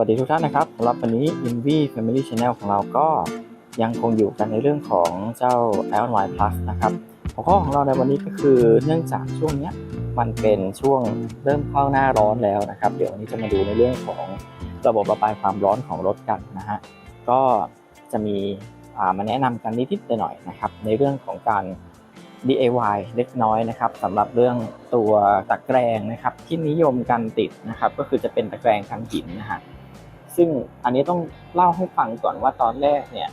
วัสดีทุกท่านนะครับสำหรับวันนี้ Invi Family Channel ของเราก็ยังคงอยู่กันในเรื่องของเจ้า i o n Y Plus นะครับหัวข้อของเราในวันนี้ก็คือเนื่องจากช่วงนี้มันเป็นช่วงเริ่มเข้าหน้าร้อนแล้วนะครับ เดี๋ยววันนี้จะมาดูในเรื่องของระบบระบายความร้อนของรถกันนะฮะก็จะมีามาแนะนำกันนิดๆหน่อยๆนะครับ ในเรื่องของการ DIY เล็กน้อยนะครับสำหรับเรื่องตัวตะแกรงนะครับที่นิยมกันติดนะครับ ก็คือจะเป็นตะแกรงกันหินนะฮะ ซึ่งอันนี้ต้องเล่าให้ฟังก่อนว่าตอนแรกเนี่ย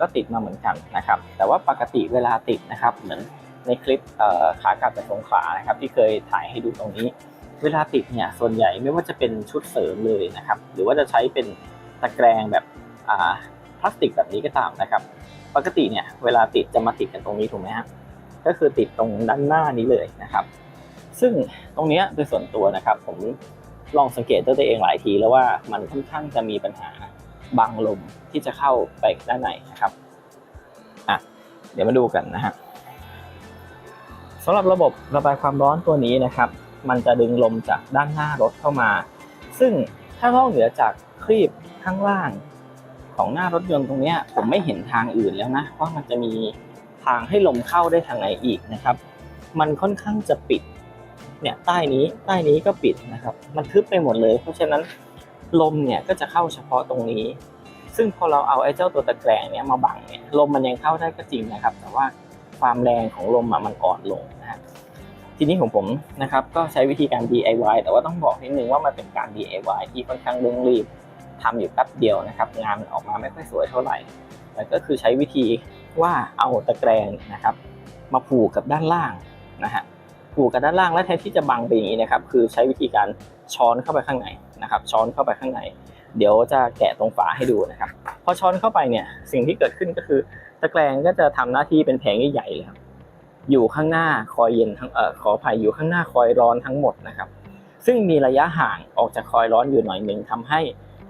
ก็ติดมาเหมือนกันนะครับ แต่ว่าปกติเวลาติดนะครับเหมือนในคลิปขากลับจากสงขลานะครับที่เคยถ่ายให้ดูตรงนี้ เวลาติดเนี่ยส่วนใหญ่ไม่ว่าจะเป็นชุดเสริมเลยนะครับ หรือว่าจะใช้เป็นตะแกรงแบบพลาสติกแบบนี้ก็ตามนะครับ ปกติเนี่ยเวลาติดจะมาติดกันตรงนี้ถูกไหมฮะก็คือติดตรงด้านหน้านี้เลยนะครับ ซึ่งตรงนี้โดยส่วนตัวนะครับผม ลองสังเกตด้วยตัวเองหลายทีแล้วว่ามันค่อนข้างจะมีปัญหาบังลมที่จะเข้าไปด้านในนะครับอะเดี๋ยวมาดูกันนะฮะสำหรับระบบระบายความร้อนตัวนี้นะครับ มันจะดึงลมจากด้านหน้ารถเข้ามา ซึ่งถ้านอกเหนือจากครีบข้างล่างของหน้ารถยนต์ตรงนี้ผมไม่เห็นทางอื่นแล้วนะว่ามันจะมีทางให้ลมเข้าได้ทางไหนอีกนะครับ มันค่อนข้างจะปิด เนี่ยใต้นี้ใต้นี้ก็ปิดนะครับ มันทึบไปหมดเลย เพราะฉะนั้นลมเนี่ยก็จะเข้าเฉพาะตรงนี้ ซึ่งพอเราเอาไอ้เจ้าตัวตะแกรงเนี่ยมาบังเนี่ยลมมันยังเข้าได้ก็จริงนะครับ แต่ว่าความแรงของลมมันอ่อนลงนะฮะทีนี้ของผมนะครับก็ใช้วิธีการ DIY แต่ว่าต้องบอกนิดนึงว่ามันเป็นการ DIY ที่ค่อนข้างเร่งรีบทำอยู่แป๊บเดียวนะครับ งานมันออกมาไม่ค่อยสวยเท่าไหร่แต่ก็คือใช้วิธีว่าเอาตะแกรงนะครับ มาผูกกับด้านล่างนะฮะ ผูกกับด้านล่างและแทนที่จะบังไปอย่างนี้นะครับคือใช้วิธีการช้อนเข้าไปข้างในนะครับช้อนเข้าไปข้างใน เดี๋ยวจะแกะตรงฝาให้ดูนะครับพอช้อนเข้าไปเนี่ยสิ่งที่เกิดขึ้นก็คือ ตะแกรงก็จะทำหน้าที่เป็นแผงใหญ่ๆเลยครับอยู่ข้างหน้าคอยเย็นทั้งเอ่อขออภัยอยู่ข้างหน้าคอยร้อนทั้งหมดนะครับซึ่งมีระยะห่างออกจากคอยร้อนอยู่หน่อยหนึ่งทำให้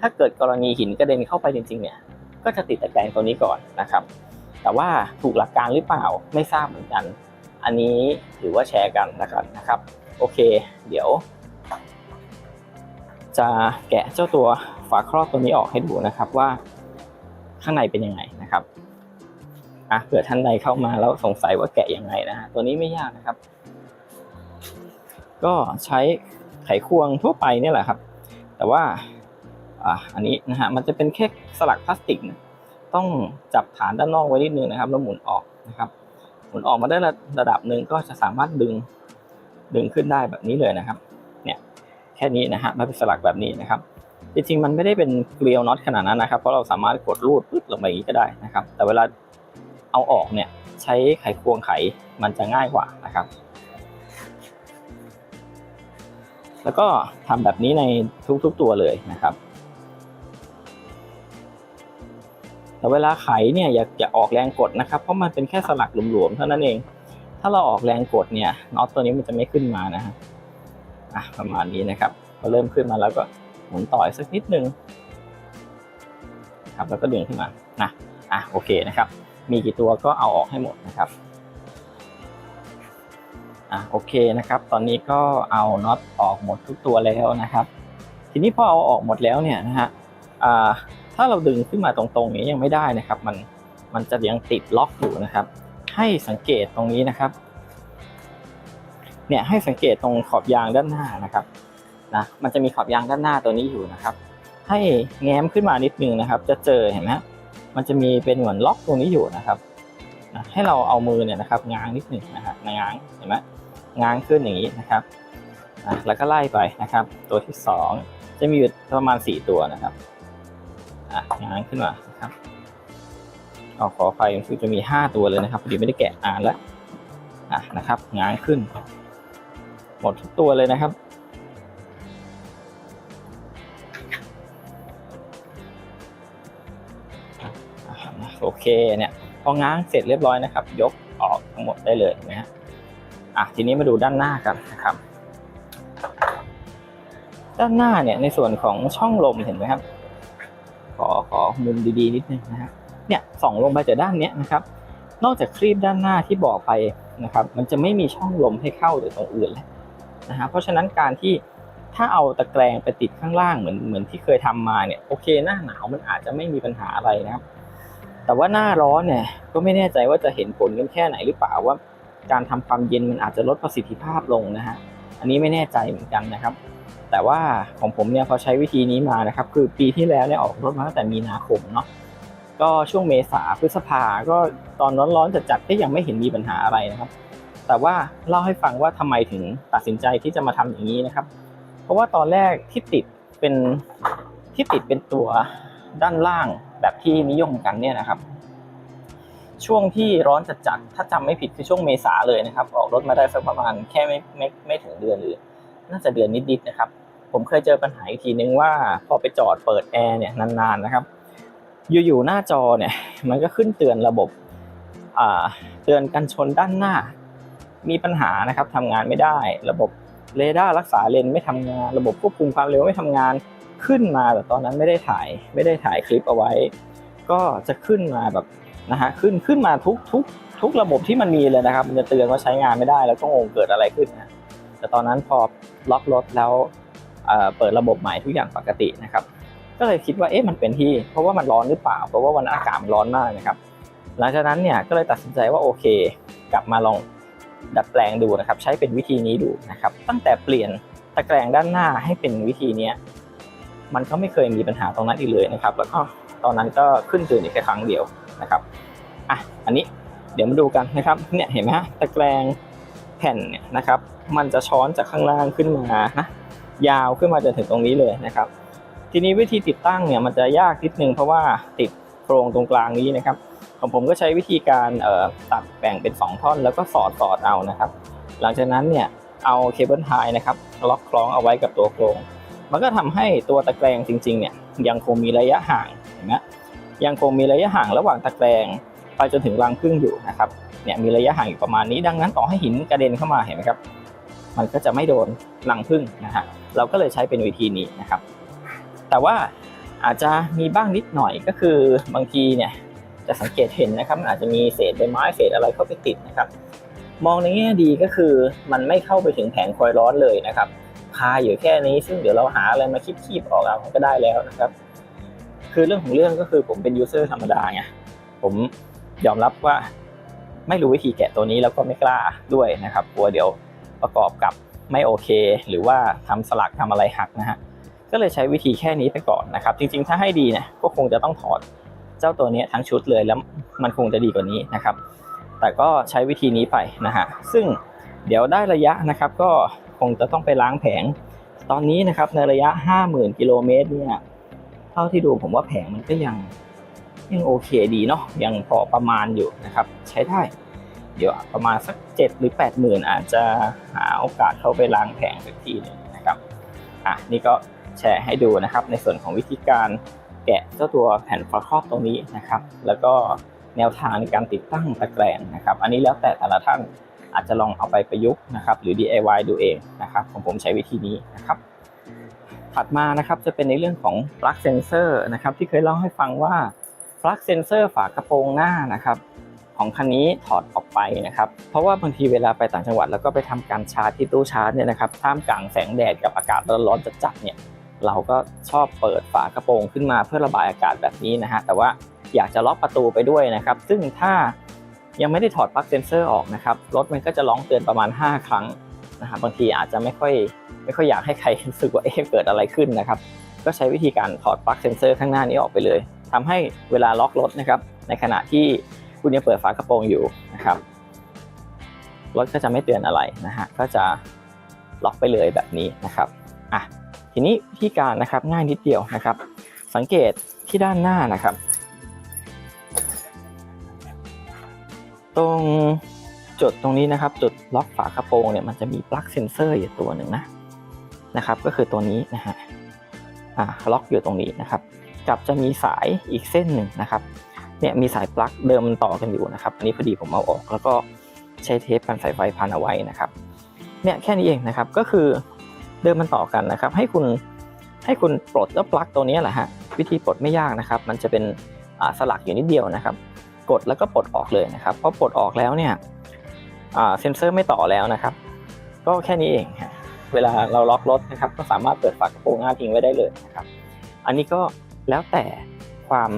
ถ้าเกิดกรณีหินกระเด็นเข้าไปจริงๆเนี่ยก็จะติดตะแกรงตัวนี้ก่อนนะครับ แต่ว่าถูกหลักการหรือเปล่าไม่ทราบเหมือนกัน อันนี้ถือว่าแชร์กันนะครับนะครับ โอเค เดี๋ยว จะแกะเจ้าตัวฝาครอบตัวนี้ออกให้ดูนะครับว่าข้างในเป็นยังไงนะครับอะเผื่อท่านใดเข้ามาแล้วสงสัยว่าแกะยังไงนะฮะตัวนี้ไม่ยากนะครับ ก็ใช้ไขควงทั่วไปเนี่ยแหละครับ แต่ว่าอะอันนี้นะฮะมันจะเป็นแค่สลักพลาสติกนะต้องจับฐานด้านนอกไว้นิดนึงนะครับแล้วหมุนออกนะครับ มุนออกมาได้ระดับหนึ่งก็จะสามารถดึงดึงขึ้นได้แบบนี้เลยนะครับ เนี่ยแค่นี้นะฮะมันเป็นสลักแบบนี้นะครับ จริงๆมันไม่ได้เป็นเกลียวน็อตขนาดนั้นนะครับ เพราะเราสามารถกดรูดปึ๊บลงไปอย่างนี้ก็ได้นะครับ แต่เวลาเอาออกเนี่ยใช้ไขควงไขมันจะง่ายกว่านะครับ แล้วก็ทำแบบนี้ในทุกๆตัวเลยนะครับ แต่เวลาไขเนี่ยอย่าอย่าออกแรงกดนะครับ เพราะมันเป็นแค่สลักหลวมๆเท่านั้นเอง ถ้าเราออกแรงกดเนี่ยน็อตตัวนี้มันจะไม่ขึ้นมานะฮะอะประมาณนี้นะครับพอเริ่มขึ้นมาแล้วก็หมุนต่อยสักนิดนึงครับแล้วก็ดึงขึ้นมานะอะโอเคนะครับ มีกี่ตัวก็เอาออกให้หมดนะครับอะโอเคนะครับ ตอนนี้ก็เอาน็อตออกหมดทุกตัวแล้วนะครับ ทีนี้พอเอาออกหมดแล้วเนี่ยนะฮะอ่า ถ้าเราดึงขึ้นมาตรงๆนี้ยังไม่ได้นะครับ มันมันจะยังติดล็อกอยู่นะครับ ให้สังเกตตรงนี้นะครับ เนี่ยให้สังเกตตรงขอบยางด้านหน้านะครับนะมันจะมีขอบยางด้านหน้าตัวนี้อยู่นะครับ ให้แง้มขึ้นมานิดนึงนะครับ จะเจอเห็นไหมมันจะมีเป็นเหมือนล็อกตรงนี้อยู่นะครับนะให้เราเอามือเนี่ยนะครับ ง้างนิดหนึ่งนะฮะง้างเห็นไหมง้างขึ้นอย่างนี้นะครับนะแล้วก็ไล่ไปนะครับ ตัวที่สองจะมีอยู่ประมาณสี่ตัวนะครับ อะง้างขึ้นมาครับเอาขอไฟคือจะมี 5 ตัวเลยนะครับพอดีไม่ได้แกะอ่านแล้วอะนะครับง้างขึ้น หมดทุกตัวเลยนะครับโอเคเนี่ยพอง้างเสร็จเรียบร้อยนะครับ ยกออกทั้งหมดได้เลยนะฮะอะทีนี้มาดูด้านหน้ากันนะครับ ด้านหน้าเนี่ยในส่วนของช่องลมเห็นไหมครับ ขอขอมุมดีๆนิดนึงนะฮะเนี่ยส่องลงไปจากด้านเนี้ยนะครับ นอกจากครีบด้านหน้าที่บอกไปนะครับ มันจะไม่มีช่องลมให้เข้าหรือตรงอื่นแล้วนะฮะเพราะฉะนั้นการที่ถ้าเอาตะแกรงไปติดข้างล่างเหมือนเหมือนที่เคยทำมาเนี่ยโอเคหน้าหนาวมันอาจจะไม่มีปัญหาอะไรนะครับ แต่ว่าหน้าร้อนเนี่ยก็ไม่แน่ใจว่าจะเห็นผลกันแค่ไหนหรือเปล่าว่า การทำความเย็นมันอาจจะลดประสิทธิภาพลงนะฮะอันนี้ไม่แน่ใจเหมือนกันนะครับ แต่ว่าของผมเนี่ยพอใช้วิธีนี้มานะครับ คือปีที่แล้วเนี่ยออกรถมาตั้งแต่มีนาคมเนาะก็ช่วงเมษาพฤษภาก็ตอนร้อนๆจัดๆก็ยังไม่เห็นมีปัญหาอะไรนะครับ แต่ว่าเล่าให้ฟังว่าทำไมถึงตัดสินใจที่จะมาทำอย่างนี้นะครับ เพราะว่าตอนแรกที่ติดเป็นที่ติดเป็นตัวด้านล่างแบบที่นิยมกันเนี่ยนะครับ ช่วงที่ร้อนจัดๆถ้าจำไม่ผิดคือช่วงเมษาเลยนะครับ ออกรถมาได้สักประมาณแค่ไม่ไม่ไม่ถึงเดือนหรือน่าจะเดือนนิดๆนะครับ ผมเคยเจอปัญหาอีกทีนึงว่าพอไปจอดเปิดแอร์เนี่ยนานๆนะครับ อยู่ๆหน้าจอเนี่ยมันก็ขึ้นเตือนระบบเตือนกันชนด้านหน้า มีปัญหานะครับทำงานไม่ได้ ระบบเรดาร์รักษาเลนไม่ทำงาน ระบบควบคุมความเร็วไม่ทำงานขึ้นมาแต่ตอนนั้นไม่ได้ถ่ายไม่ได้ถ่ายคลิปเอาไว้ ก็จะขึ้นมาแบบนะฮะขึ้นขึ้นมาทุกทุกทุกระบบที่มันมีเลยนะครับ มันจะเตือนว่าใช้งานไม่ได้แล้วก็งงเกิดอะไรขึ้นนะแต่ตอนนั้นพอล็อกรถแล้ว เปิดระบบใหม่ทุกอย่างปกตินะครับก็เลยคิดว่าเอ๊ะมันเป็นที่ เพราะว่ามันร้อนหรือเปล่า เพราะว่าวันอากาศมันร้อนมากนะครับ หลังจากนั้นเนี่ยก็เลยตัดสินใจว่าโอเค กลับมาลองดัดแปลงดูนะครับ ใช้เป็นวิธีนี้ดูนะครับ ตั้งแต่เปลี่ยนตะแกรงด้านหน้าให้เป็นวิธีนี้มันก็ไม่เคยมีปัญหาตรงนั้นอีกเลยนะครับ แล้วก็ตอนนั้นก็ขึ้นตื่นอีกแค่ครั้งเดียวนะครับอะอันนี้เดี๋ยวมาดูกันนะครับเนี่ยเห็นไหมฮะตะแกรงแผ่นเนี่ยนะครับ มันจะช้อนจากข้างล่างขึ้นมานะ ยาวขึ้นมาจนถึงตรงนี้เลยนะครับ ทีนี้วิธีติดตั้งเนี่ยมันจะยากนิดนึงเพราะว่าติดโครงตรงกลางนี้นะครับของผมก็ใช้วิธีการเอ่อตัดแบ่งเป็น 2 ท่อนแล้วก็สอดสอดเอานะครับ หลังจากนั้นเนี่ยเอาเคเบิลไทนะครับล็อกคล้องเอาไว้กับตัวโครง มันก็ทำให้ตัวตะแกรงจริงๆเนี่ยยังคงมีระยะห่างเห็นไหมยังคงมีระยะห่างระหว่างตะแกรงไปจนถึงรังผึ้งอยู่นะครับเนี่ยมีระยะห่างอยู่ประมาณนี้ ดังนั้นต่อให้หินกระเด็นเข้ามาเห็นไหมครับ มันก็จะไม่โดนรังผึ้งนะฮะ เราก็เลยใช้เป็นวิธีนี้นะครับ แต่ว่าอาจจะมีบ้างนิดหน่อยก็คือบางทีเนี่ยจะสังเกตเห็นนะครับมันอาจจะมีเศษใบไม้เศษอะไรเข้าไปติดนะครับ มองในแง่ดีก็คือมันไม่เข้าไปถึงแผงคอยร้อนเลยนะครับคาอยู่แค่นี้ซึ่งเดี๋ยวเราหาอะไรมาคีบๆออกเอาก็ได้แล้วนะครับ คือเรื่องของเรื่องก็คือผมเป็นยูเซอร์ธรรมดาไงผมยอมรับว่าไม่รู้วิธีแกะตัวนี้แล้วก็ไม่กล้าด้วยนะครับกลัวเดี๋ยวประกอบกับ ไม่โอเค หรือว่าทำสลักทำอะไรหักนะฮะก็เลยใช้วิธีแค่นี้ไปก่อนนะครับ จริงๆ ถ้าให้ดีเนี่ยก็คงจะต้องถอดเจ้าตัวนี้ทั้งชุดเลยแล้วมันคงจะดีกว่านี้นะครับ แต่ก็ใช้วิธีนี้ไปนะฮะซึ่งเดี๋ยวได้ระยะนะครับ ก็คงจะต้องไปล้างแผง ตอนนี้นะครับในระยะ 50,000กิโลเมตรเนี่ยเท่าที่ดูผมว่าแผงมันก็ยังยังโอเคดีเนาะยังพอประมาณอยู่นะครับ ใช้ได้ เดี๋ยวประมาณสัก7หรือ80,000อาจจะหาโอกาสเข้าไปล้างแผงสักทีหนึงนะครับอะนี่ก็แชร์ให้ดูนะครับในส่วนของวิธีการแกะเจ้าตัวแผ่นฝาครอบตรงนี้นะครับ แล้วก็แนวทางในการติดตั้งตะแกรงนะครับ อันนี้แล้วแต่แต่ละท่านอาจจะลองเอาไปประยุกต์นะครับ หรือ DIY ดูเองนะครับของผมใช้วิธีนี้นะครับ ถัดมานะครับจะเป็นในเรื่องของปลั๊กเซนเซอร์นะครับที่เคยเล่าให้ฟังว่าปลั๊กเซนเซอร์ฝากระโปรงหน้านะครับ ของคันนี้ถอดออกไปนะครับ เพราะว่าบางทีเวลาไปต่างจังหวัดแล้วก็ไปทำการชาร์จที่ตู้ชาร์จเนี่ยนะครับท่ามกลางแสงแดดกับอากาศร้อนๆจัดๆเนี่ยเราก็ชอบเปิดฝากระโปรงขึ้นมาเพื่อระบายอากาศแบบนี้นะฮะแต่ว่าอยากจะล็อกประตูไปด้วยนะครับ ซึ่งถ้ายังไม่ได้ถอดปลั๊กเซนเซอร์ออกนะครับรถมันก็จะร้องเตือนประมาณ 5 ครั้งนะฮะบางทีอาจจะไม่ค่อยไม่ค่อยอยากให้ใครรู้สึกว่าเอ๊ะเกิดอะไรขึ้นนะครับ ก็ใช้วิธีการถอดปลั๊กเซนเซอร์ข้างหน้านี้ออกไปเลยทำให้เวลาล็อกรถนะครับ ในขณะที่ คุณยังเปิดฝากระโปรงอยู่นะครับรถก็จะไม่เตือนอะไรนะฮะก็จะล็อกไปเลยแบบนี้นะครับอะทีนี้วิธีการนะครับง่ายนิดเดียวนะครับ สังเกตที่ด้านหน้านะครับ ตรงจุดตรงนี้นะครับ จุดล็อกฝากระโปรงเนี่ยมันจะมีปลั๊กเซนเซอร์อยู่ตัวหนึ่งนะนะครับ ก็คือตัวนี้นะฮะอ่าล็อกอยู่ตรงนี้นะครับ กับจะมีสายอีกเส้นหนึ่งนะครับ เนี่ยมีสายปลั๊กเดิมมันต่อกันอยู่นะครับ อันนี้พอดีผมเอาออกแล้วก็ใช้เทปพันสายไฟพันเอาไว้นะครับ เนี่ยแค่นี้เองนะครับ ก็คือเดิมมันต่อกันนะครับ ให้คุณให้คุณปลดแล้วปลั๊กตัวนี้แหละฮะ วิธีปลดไม่ยากนะครับ มันจะเป็นสลักอยู่นิดเดียวนะครับ กดแล้วก็ปลดออกเลยนะครับ พอปลดออกแล้วเนี่ยเซนเซอร์ไม่ต่อแล้วนะครับ ก็แค่นี้เองฮะเวลาเราล็อกรถนะครับ ก็สามารถเปิดฝากระโปรงหน้าทิ้งไว้ได้เลยนะครับ อันนี้ก็แล้วแต่ความ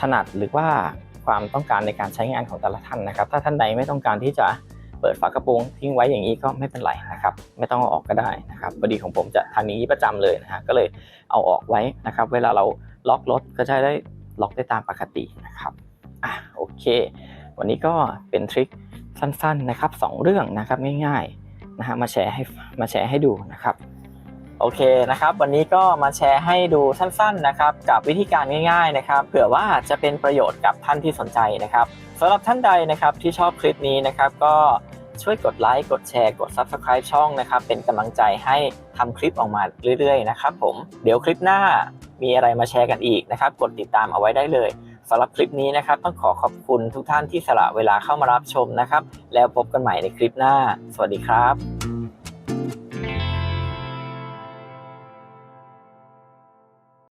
ถนัดหรือว่าความต้องการในการใช้งานของแต่ละท่านนะครับ ถ้าท่านใดไม่ต้องการที่จะเปิดฝากระโปรงทิ้งไว้อย่างนี้ก็ไม่เป็นไรนะครับ ไม่ต้องเอาออกก็ได้นะครับพอดีของผมจะทางนี้ประจำเลยนะฮะก็เลยเอาออกไว้นะครับ เวลาเราล็อกรถก็จะได้ล็อกได้ตามปกตินะครับอะโอเค วันนี้ก็เป็นทริคสั้นๆนะครับสองเรื่องนะครับง่ายๆนะฮะมาแชร์ให้มาแชร์ให้ดูนะครับ โอเคนะครับ วันนี้ก็มาแชร์ให้ดูสั้นๆนะครับ กับวิธีการง่าย ๆนะครับ เผื่อว่าจะเป็นประโยชน์กับท่านที่สนใจนะครับสำหรับท่านใดนะครับที่ชอบคลิปนี้นะครับก็ช่วยกดไลค์กดแชร์กด Subscribe ช่องนะครับ เป็นกำลังใจให้ทำคลิปออกมาเรื่อยๆนะครับผมเดี๋ยวคลิปหน้ามีอะไรมาแชร์กันอีกนะครับ กดติดตามเอาไว้ได้เลยสำหรับคลิปนี้นะครับ ต้องขอขอบคุณทุกท่านที่สละเวลาเข้ามารับชมนะครับ แล้วพบกันใหม่ในคลิปหน้า สวัสดีครับ